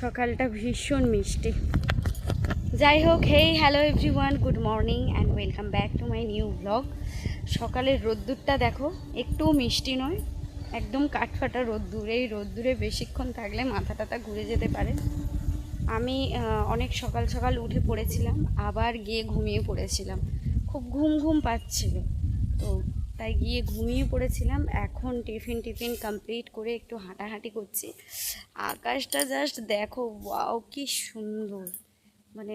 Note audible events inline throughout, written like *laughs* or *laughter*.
সকালটা ভীষণ মিষ্টি। যাই হোক hey hello everyone good morning and welcome back to my new blog সকালের রোদ্দুরটা দেখো একটু মিষ্টি নয়, একদম কাঠফাটা রোদ্দুর। এই রোদ্দুরে বেশিক্ষণ থাকলে মাথা টাথা ঘুরে যেতে পারে। আমি অনেক সকাল সকাল উঠে পড়েছিলাম, আবার গিয়ে ঘুমিয়ে পড়েছিলাম। খুব ঘুম ঘুম পাচ্ছিল। তো তাই গিয়ে ঘুমিয়ে পড়েছিলাম। এখন টিফিন টিফিন কমপ্লিট করে একটু হাঁটাহাঁটি করছি। আকাশটা জাস্ট দেখো ওয়াও কি সুন্দর। মানে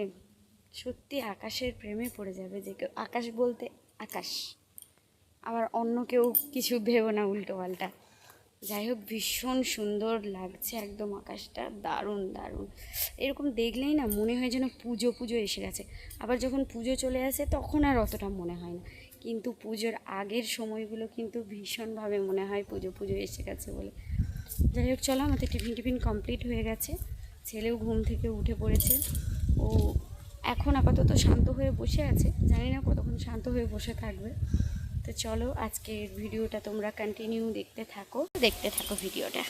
সত্যি আকাশের প্রেমে পড়ে যাবে যে কেউ, আকাশ বলতে আকাশ। আবার অন্য কেউ কিছু ভেবো না উল্টো পাল্টা যাই হোক, ভীষণ সুন্দর লাগছে একদম আকাশটা। দারুণ দারুণ। এরকম দেখলেই না মনে হয় যেন পুজো পুজো এসে গেছে। আবার যখন পুজো চলে আসে তখন আর অতটা মনে হয় না। কিন্তু পুজোর আগের সময়গুলো কিন্তু ভীষণভাবে মনে হয় পুজো পুজো এসে গেছে বলে। যাই হোক, চলো, আমাদের টিফিন টিফিন কমপ্লিট হয়ে গেছে। ছেলেও ঘুম থেকে উঠে পড়েছে। ও এখন আপাতত শান্ত হয়ে বসে আছে। জানি না কতক্ষণ শান্ত হয়ে বসে থাকবে। তো চলো আজকের ভিডিওটা তোমরা কন্টিনিউ দেখতে থাকো। দেখতে থাকো ভিডিওটা।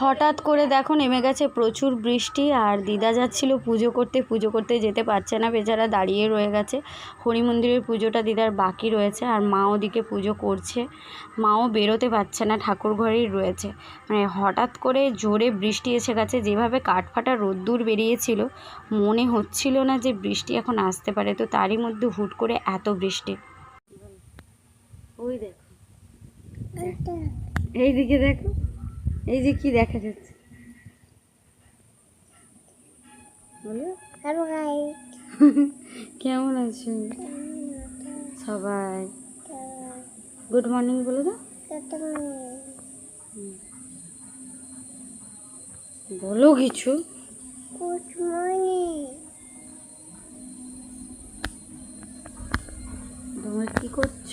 হঠাৎ করে দেখো নেমে গেছে প্রচুর বৃষ্টি আর দিদা যাচ্ছিল পুজো করতে পুজো করতে যেতে পারছে না, বেচারা দাঁড়িয়ে রয়ে গেছে। হরি মন্দিরের পুজোটা দিদার বাকি রয়েছে আর মা ওদিকে পুজো করছে। মাও বেরোতে পারছে না, ঠাকুর ঘরেই রয়েছে। মানে হঠাৎ করে জোরে বৃষ্টি এসে গেছে, যেভাবে কাঠফাটা রোদ্দুর বেরিয়েছিল, মনে হচ্ছিল না যে বৃষ্টি এখন আসতে পারে। তো তারই মধ্যে হুট করে এত বৃষ্টি। ওই দেখো। এইদিকে দেখো। এই যে কি দেখা যাচ্ছে। বলো। কেমন আছো? সবাই। গুড মর্নিং বলে দাও। বলো কিছু। তোমরা কি করছ?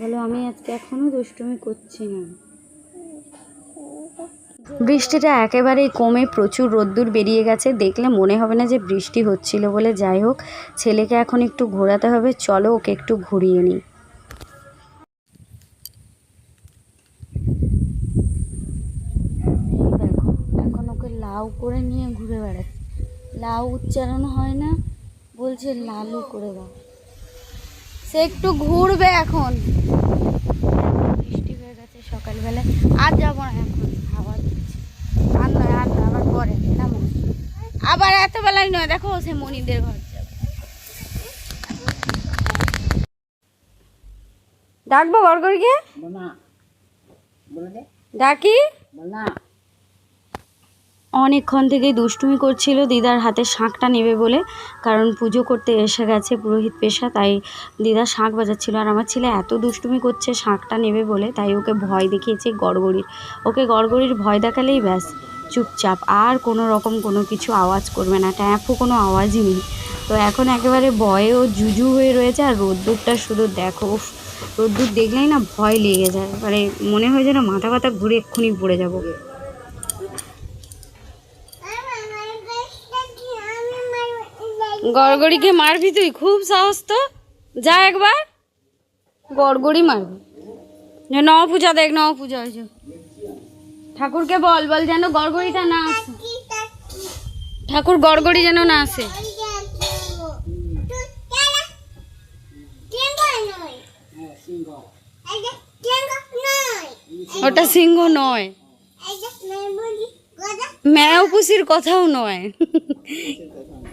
বলো আমি আজকে এখনও দুষ্টুমি করছি না। বৃষ্টিটা একেবারেই কমে প্রচুর রোদ্দুর বেরিয়ে গেছে। দেখলে মনে হবে না যে বৃষ্টি হচ্ছিল বলে। যাই হোক ছেলেকে এখন একটু ঘোরাতে হবে। চলো ওকে একটু ঘুরিয়ে নিই। দেখো এখন ওকে লাউ করে নিয়ে ঘুরে বেড়াচ্ছে। লাউ উচ্চারণ হয় না বলছে লালু করে দাও। সে একটু ঘুরবে এখন। বৃষ্টি হয়ে গেছে সকালবেলায় আর যাব না এখন দিচ্ছে আর নয় আর নয় আবার পরে তেমন আবার এত বেলায় নয় দেখো সে মনিদের ঘর যাবে। ডাকবো গড়গড়িকে ডাকি? অনেকক্ষণ থেকে দুষ্টুমি করছিল, দিদার হাতে শাঁখটা নেবে বলে। কারণ পুজো করতে এসে গেছে পুরোহিত পেশা, তাই দিদা শাঁখ বাজাচ্ছিল। আর আমার ছেলে এত দুষ্টুমি করছে, শাঁখটা নেবে বলে, তাই ওকে ভয় দেখিয়েছে গড়গড়ির। ওকে গড়গড়ির ভয় দেখালেই ব্যাস, চুপচাপ। আর কোনো রকম কোনো কিছু আওয়াজ করবে না ট্যাঁফও কোনো আওয়াজই নেই। তো এখন একেবারে ভয়েও জুজু হয়ে রয়েছে, আর রোদ্দুরটা শুধু দেখো রোদ্দুর দেখলেই না ভয় লেগে যায়। মানে মনে হয় যেন মাথা ব্যথা ঘুরে এক্ষুনি পড়ে যাব। গড়গড়িকে মারবি তুই? খুব সাহস তো। যা একবার। গড়গড়ি মারবি। নব পূজা দেখ নব পূজা হয়েছে ঠাকুরকে বল বল যেন গড়গড়িটা না আসে। ঠাকুর গড়গড়ি যেন না আসে। ওটা সিংহ নয়। ম্যাও পুষির কথাও নয়। *laughs*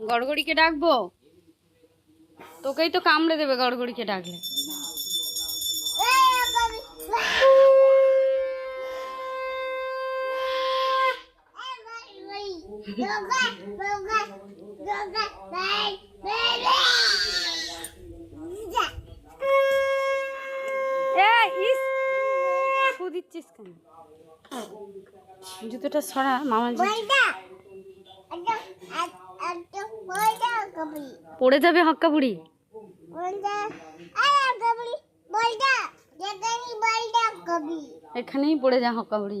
গড়গড়িকে ডাকবো? তোকেই তো কামড়ে দেবে গড়গড়িকে ডাকলে। দিচ্ছিস কেন? জুতোটা সরা মামা পড়ে যাবে হক্কা বুড়ি। এখানেই পড়ে যা হক্কা বুড়ি।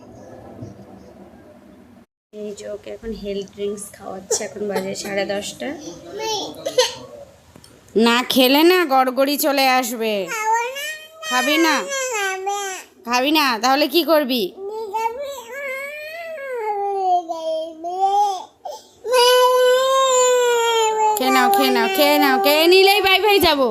এই যে এখন হেলথ ড্রিঙ্কস খাওয়াচ্ছে এখন বাজে সাড়ে দশটা। না খেলে না, গড়গড়ি চলে আসবে। খাবি না? খাবি না? তাহলে কি করবি? খেয়ে নাও খেয়ে নাও খেয়ে নাও, খেয়ে নিলেই বাই ভাই যাব।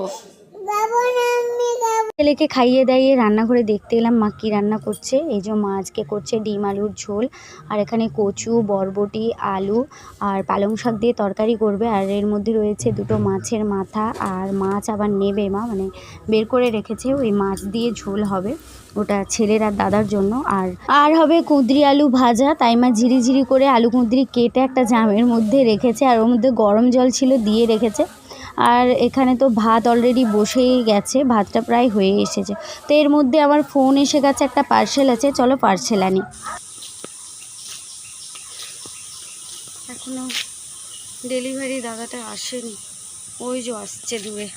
ছেলেকে খাইয়ে দাইয়ে রান্নাঘরে দেখতে এলাম, মা কি রান্না করছে? এই যে মা আজকে করছে ডিম আলুর ঝোল, আর এখানে কচু, বরবটি, আলু আর পালং শাক দিয়ে তরকারি করবে। আর এর মধ্যে রয়েছে দুটো মাছের মাথা, আর মাছ আবার নেবে মা মানে বের করে রেখেছে। ওই মাছ দিয়ে ঝোল হবে, ওটা ছেলের আর দাদার জন্য। আর আর হবে কুঁদরি আলু ভাজা, তাই মা ঝিরি ঝিরি করে আলু কুঁদরি কেটে একটা জামের মধ্যে রেখেছে, আর ওর মধ্যে গরম জল ছিল দিয়ে রেখেছে। আর এখানে তো ভাত অলরেডি বসেই গেছে, ভাতটা প্রায় হয়ে এসেছে। তো এর মধ্যে আমার ফোন এসে গেছে, একটা পার্সেল আছে, চলো পার্সেল আনি। এখনও ডেলিভারি দাদাটা আসেনি, ওই যে আসছে দূরে।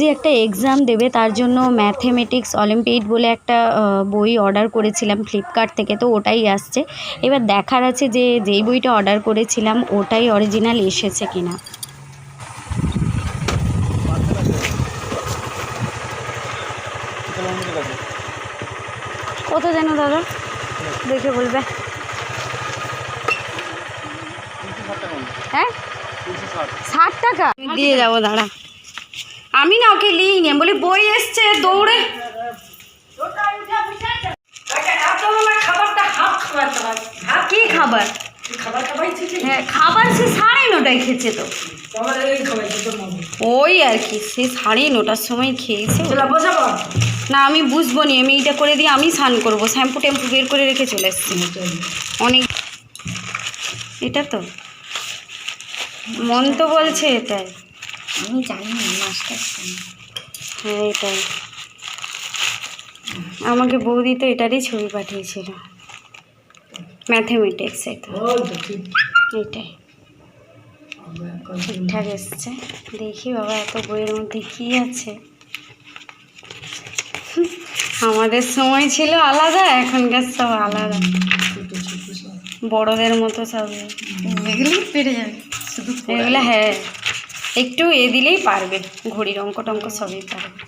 যে একটা এক্সাম দেবে, তার জন্য ম্যাথেমেটিক্স অলিম্পিয়াড বলে একটা বই অর্ডার করেছিলাম ফ্লিপকার্ট থেকে, তো ওটাই আসছে। এবার দেখার আছে যে, যেই বইটা অর্ডার করেছিলাম, ওটাই অরিজিনাল এসেছে কিনা। কত যেন দাদা? দেখে বলবে। হ্যাঁ? ষাট টাকা। দিয়ে যাব, দাঁড়া। আমি না ওকে লিইনি আমি বলি বই এসছে দৌড়ে। কি খাবার? হ্যাঁ খাবার সে সাড়ে নটায় খেয়েছে তো। ওই আর কি সে সাড়ে নটার সময় খেয়েছে। না আমি বুঝব নি আমি এইটা করে দিয়ে আমি স্নান করব। শ্যাম্পু ট্যাম্পু বের করে রেখে চলে এসছি। অনেক এটা তো? মন তো বলছে এটাই। আমি জানি না মাস্টার হ্যাঁ এটাই। আমাকে বৌদি তো এটারই ছবি পাঠিয়েছিল। ম্যাথমেটিক্স এটা এটাই। ঠিকঠাক এসছে। দেখি বাবা এত বইয়ের মধ্যে কি আছে? আমাদের সময় ছিল আলাদা এখনকার সব আলাদা। বড়দের মতো সব। এগুলি পেরে যাবে। এগুলো হ্যাঁ একটু এ দিলেই পারবে, ঘড়ির অঙ্ক টঙ্ক সবই পারবে।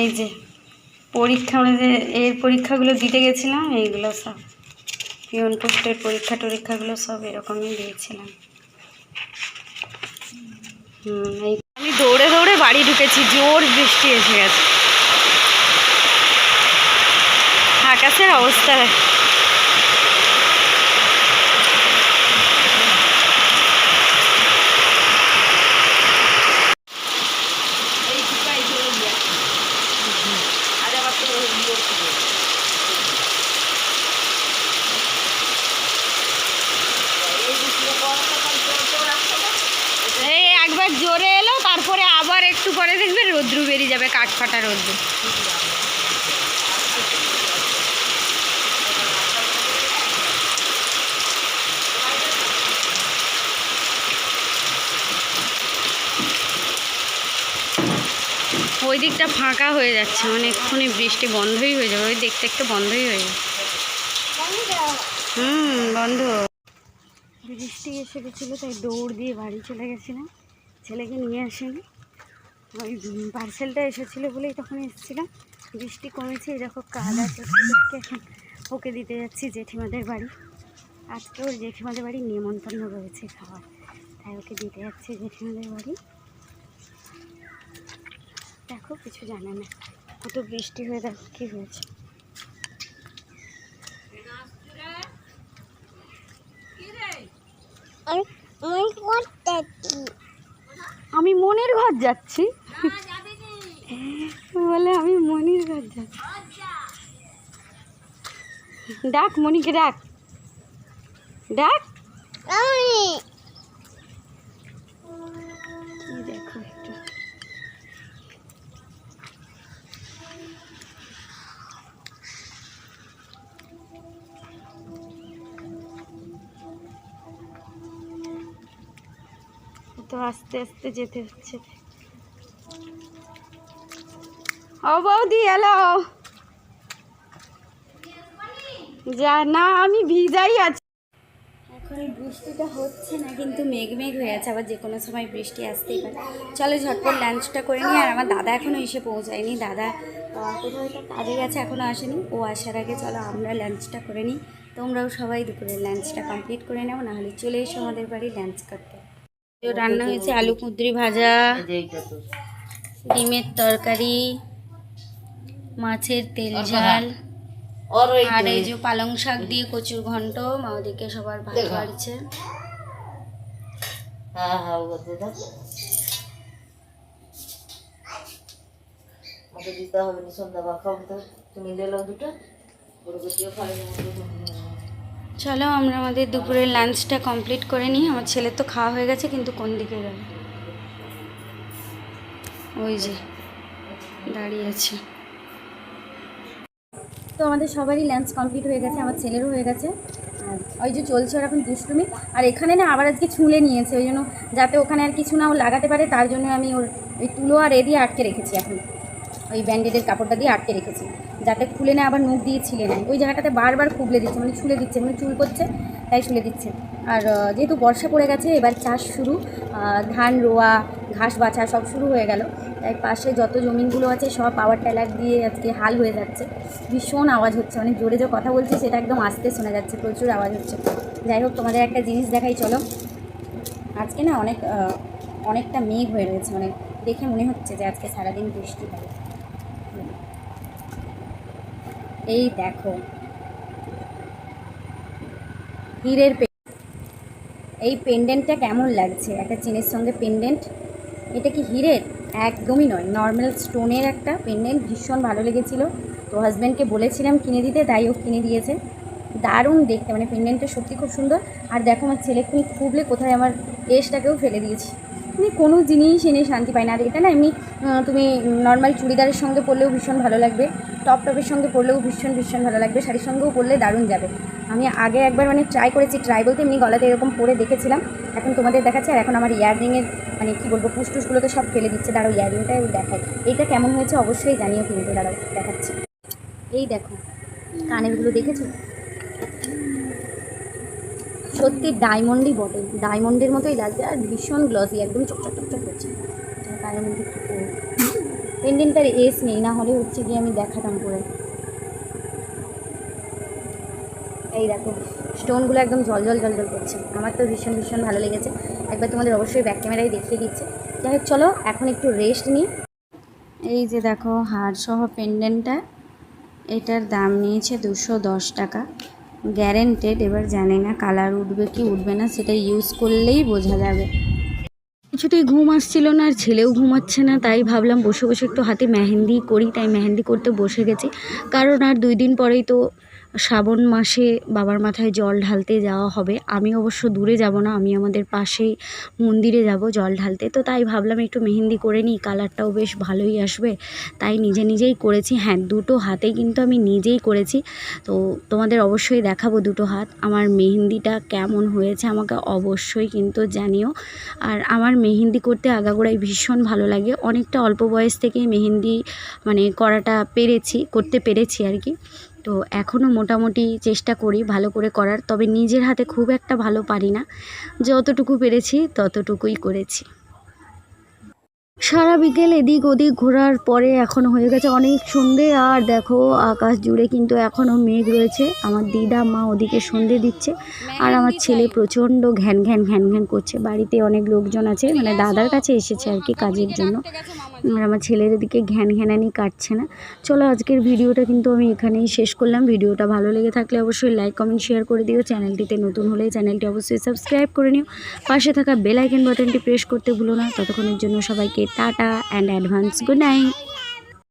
এই যে, পরীক্ষা যে এর পরীক্ষাগুলো দিতে গেছিলাম, এইগুলো সব। পিওন পোস্টের পরীক্ষা টরীক্ষাগুলো সব এরকমই দিয়েছিলাম। হুম, এই আমি দৌড়ে দৌড়ে বাড়ি ঢুকেছি, জোর বৃষ্টি এসে গেছে। আকাশের অবস্থা দেখবে রোদ্রু বেরিয়ে যাবে, কাঠ ফাটা রোদ্রু। ওই দিকটা ফাঁকা হয়ে যাচ্ছে মানে অনেকক্ষণই বৃষ্টি বন্ধই হয়ে যাবে, ওই দিকটা একটু বন্ধই হয়ে যাবে। হুম, বন্ধ। বৃষ্টি এসে গেছিল, তাই দৌড় দিয়ে বাড়ি চলে গেছিলাম। ছেলেকে নিয়ে আসেনি। ওই পার্সেলটা এসেছিল বলেই তখন এসেছিলাম। বৃষ্টি কমেছে এই দেখো কাদা চটকে এখন ওকে দিতে যাচ্ছি জেঠিমাদের বাড়ি। আজকে ওর জেঠিমাদের বাড়ি নিমন্ত্রণ রয়েছে খাওয়ার। তাই ওকে দিতে যাচ্ছি জেঠিমাদের বাড়ি। দেখো কিছু জানে না। কত বৃষ্টি হয়ে দেখো কী হয়েছে। আমি মনের ঘর যাচ্ছি। বলে আমি মনির ঘর ডাক মনিকে ডাক। ডাক। দেখো তো আস্তে আস্তে যেতে হচ্ছে। ও বৌদি এলো যা না আমি ভিজাই আছি। এখন বৃষ্টিটা হচ্ছে না কিন্তু মেঘ মেঘ হয়ে আছে আবার যে কোনো সময় বৃষ্টি আসতেই পারে। চলো ঝটপট লাঞ্চটা করে নিই আর আমার দাদা এখনও এসে পৌঁছায়নি। দাদা কোথাও একটা কাজে গেছে এখনও আসেনি। ও আসার আগে চলো আমরা লাঞ্চটা করে নিই। তোমরাও সবাই দুপুরের লাঞ্চটা কমপ্লিট করে নাও নাহলে চলে এসো আমাদের বাড়ি লাঞ্চ করতে। রান্না হয়েছে আলু কুঁদরি ভাজা ডিমের তরকারি মাছের তেল ঝাল। আর এই যে পালং শাক দিয়ে কচুর ঘন্ট মা ওদিকে সবার ভালো বাড়ছে। হ্যাঁ হ্যাঁ দিতে হবে না খাব তো। তুমি দুটো। চলো আমরা আমাদের দুপুরের লাঞ্চটা কমপ্লিট করে নিই। আমার ছেলের তো খাওয়া হয়ে গেছে কিন্তু কোন দিকে গেল? ওই যে দাঁড়িয়ে আছে। তো আমাদের সবারই ল্যান্স কমপ্লিট হয়ে গেছে, আমার ছেলেরও হয়ে গেছে। ওই যে চলছে ওরকম দুষ্টুমি। আর এখানে না আবার আজকে ছুঁলে নিয়েছে, ওই জন্য যাতে ওখানে আর কিছু না ও লাগাতে পারে, তার জন্য আমি ওর ওই তুলো আর এ দিয়ে আটকে রেখেছি এখন। ওই ব্যান্ডেডের কাপড়টা দিয়ে আটকে রেখেছি। যাতে খুলে না আবার মুখ দিয়ে ছিলে নেয়। ওই জায়গাটাতে বারবার খুবলে দিচ্ছে মানে ছুলে দিচ্ছে মানে চুল করছে। তাই ছুলে দিচ্ছে আর যেহেতু বর্ষা পড়ে গেছে, এবার চাষ শুরু। ধান, রোয়া, ঘাস বাছা সব শুরু হয়ে গেল। তাই পাশে যত জমিনগুলো আছে, সব পাওয়ার টেলার দিয়ে আজকে হাল হয়ে যাচ্ছে। ভীষণ আওয়াজ হচ্ছে, অনেক জোরে যে কথা বলছি, সেটা একদম আস্তে শোনা যাচ্ছে, প্রচুর আওয়াজ হচ্ছে। যাই হোক, তোমাদের একটা জিনিস দেখাই, চলো। আজকে না অনেক অনেকটা মেঘ হয়ে রয়েছে মানে দেখে মনে হচ্ছে যে আজকে সারাদিন বৃষ্টি হবে। এই দেখো হীরের এই পেন্ডেন্টটা কেমন লাগছে? একটা চেনের সঙ্গে পেন্ডেন্ট এটা কি হীরের? একদমই নয়। নর্মাল স্টোনের একটা পেন্ডেন্ট ভীষণ ভালো লেগেছিল। তো হাজব্যান্ডকে বলেছিলাম কিনে দিতে, তাই ও কিনে দিয়েছে। দারুণ দেখতে। মানে পেন্ডেন্টটা সত্যি খুব সুন্দর। আর দেখো, আমার ছেলে ছেলেক্ষুনি খুবলে কোথায় আমার এসটাকেও ফেলে দিয়েছি। মানে কোনো জিনিস এনে শান্তি পায় না। আর এটা না, এমনি তুমি নর্মাল চুড়িদারের সঙ্গে পরলেও ভীষণ ভালো লাগবে। টপ টপের সঙ্গে পরলেও ভীষণ ভীষণ ভালো লাগবে। শাড়ির সঙ্গেও পরলে দারুণ যাবে। আমি আগে একবার মানে ট্রাই করেছি ট্রাই বলতে এমনি গলাতে এরকম পরে দেখেছিলাম। এখন তোমাদের দেখাচ্ছে, আর এখন আমার ইয়াররিংয়ের মানে কী বলব পুষ্টুসগুলোকে সব ফেলে দিচ্ছে। দাঁড়াও ইয়াররিংটা দেখাই। এইটা কেমন হয়েছে অবশ্যই জানিও কিন্তু, দাঁড়াও, দেখাচ্ছি। এই দেখো কানেরগুলো দেখেছ? সত্যি ডায়মন্ডই বটে। ডায়মন্ডের মতোই লাগছে, আর ভীষণ গ্লসি একদম চকচক চকচক করছে। কানের মধ্যে একটু পেন্ডেন্টার এস নেই, না হলে হচ্ছে গিয়ে আমি দেখাতাম পরে। এই দেখো স্টোনগুলো একদম জল জল জল জল করছে। আমার তো ভীষণ ভীষণ ভালো লেগেছে। একবার তোমাদের অবশ্যই ব্যাক ক্যামেরায় দেখিয়ে দিচ্ছে। যাই হোক, চলো, এখন একটু রেস্ট নিই। এই যে দেখো হাড় সহ পেন্ডেন্টটা এটার দাম নিয়েছে দুশো দশ টাকা। গ্যারেন্টেড এবার জানি না কালার উঠবে কি উঠবে না, সেটা ইউজ করলেই বোঝা যাবে। কিছুতেই ঘুম আসছিল না, আর ছেলেও ঘুমাচ্ছে না, তাই ভাবলাম বসে বসে একটু হাতে মেহেন্দি করি। তাই মেহেন্দি করতে বসে গেছি। কারণ আর দুই দিন পরেই তো শ্রাবণ মাসে বাবার মাথায় জল ঢালতে যাওয়া হবে। আমি অবশ্য দূরে যাব না, আমি আমাদের পাশেই মন্দিরে যাব জল ঢালতে। তো তাই ভাবলাম একটু মেহেন্দি করে নিই, কালারটাও বেশ ভালোই আসবে। তাই নিজে নিজেই করেছি। হ্যাঁ দুটো হাতেই কিন্তু আমি নিজেই করেছি। তো তোমাদের অবশ্যই দেখাবো দুটো হাত। আমার মেহেন্দিটা কেমন হয়েছে আমাকে অবশ্যই কিন্তু জানিও। আর আমার মেহেন্দি করতে আগাগোড়াই ভীষণ ভালো লাগে। অনেকটা অল্প বয়স থেকেই মেহেন্দি মানে করাটা পেরেছি, করতে পেরেছি আর কি। তো এখনও মোটামুটি চেষ্টা করি ভালো করে করার তবে নিজের হাতে খুব একটা ভালো পারি না। যতটুকু পেরেছি ততটুকুই করেছি। সারা বিকেল এদিক ওদিক ঘোরার পরে এখন হয়ে গেছে অনেক সন্ধে। আর দেখো আকাশ জুড়ে কিন্তু এখনও মেঘ রয়েছে। আমার দিদা মা ওদিকে সন্ধে দিচ্ছে। আর আমার ছেলে প্রচণ্ড ঘ্যান ঘ্যান ঘ্যান ঘ্যান করছে। বাড়িতে অনেক লোকজন আছে মানে দাদার কাছে এসেছে আর কি কাজের জন্য। আর আমার ছেলের দিকে ঘ্যান ঘ্যানানি কাটছে না। চলো আজকের ভিডিওটা কিন্তু আমি এখানেই শেষ করলাম। ভিডিওটা ভালো লেগে থাকলে অবশ্যই লাইক কমেন্ট শেয়ার করে দিও। চ্যানেলটিতে নতুন হলে চ্যানেলটি অবশ্যই সাবস্ক্রাইব করে নিও। পাশে থাকা বেল আইকন বাটনটি প্রেস করতে ভুলো না। ততক্ষণের জন্য সবাইকে tata and advance good night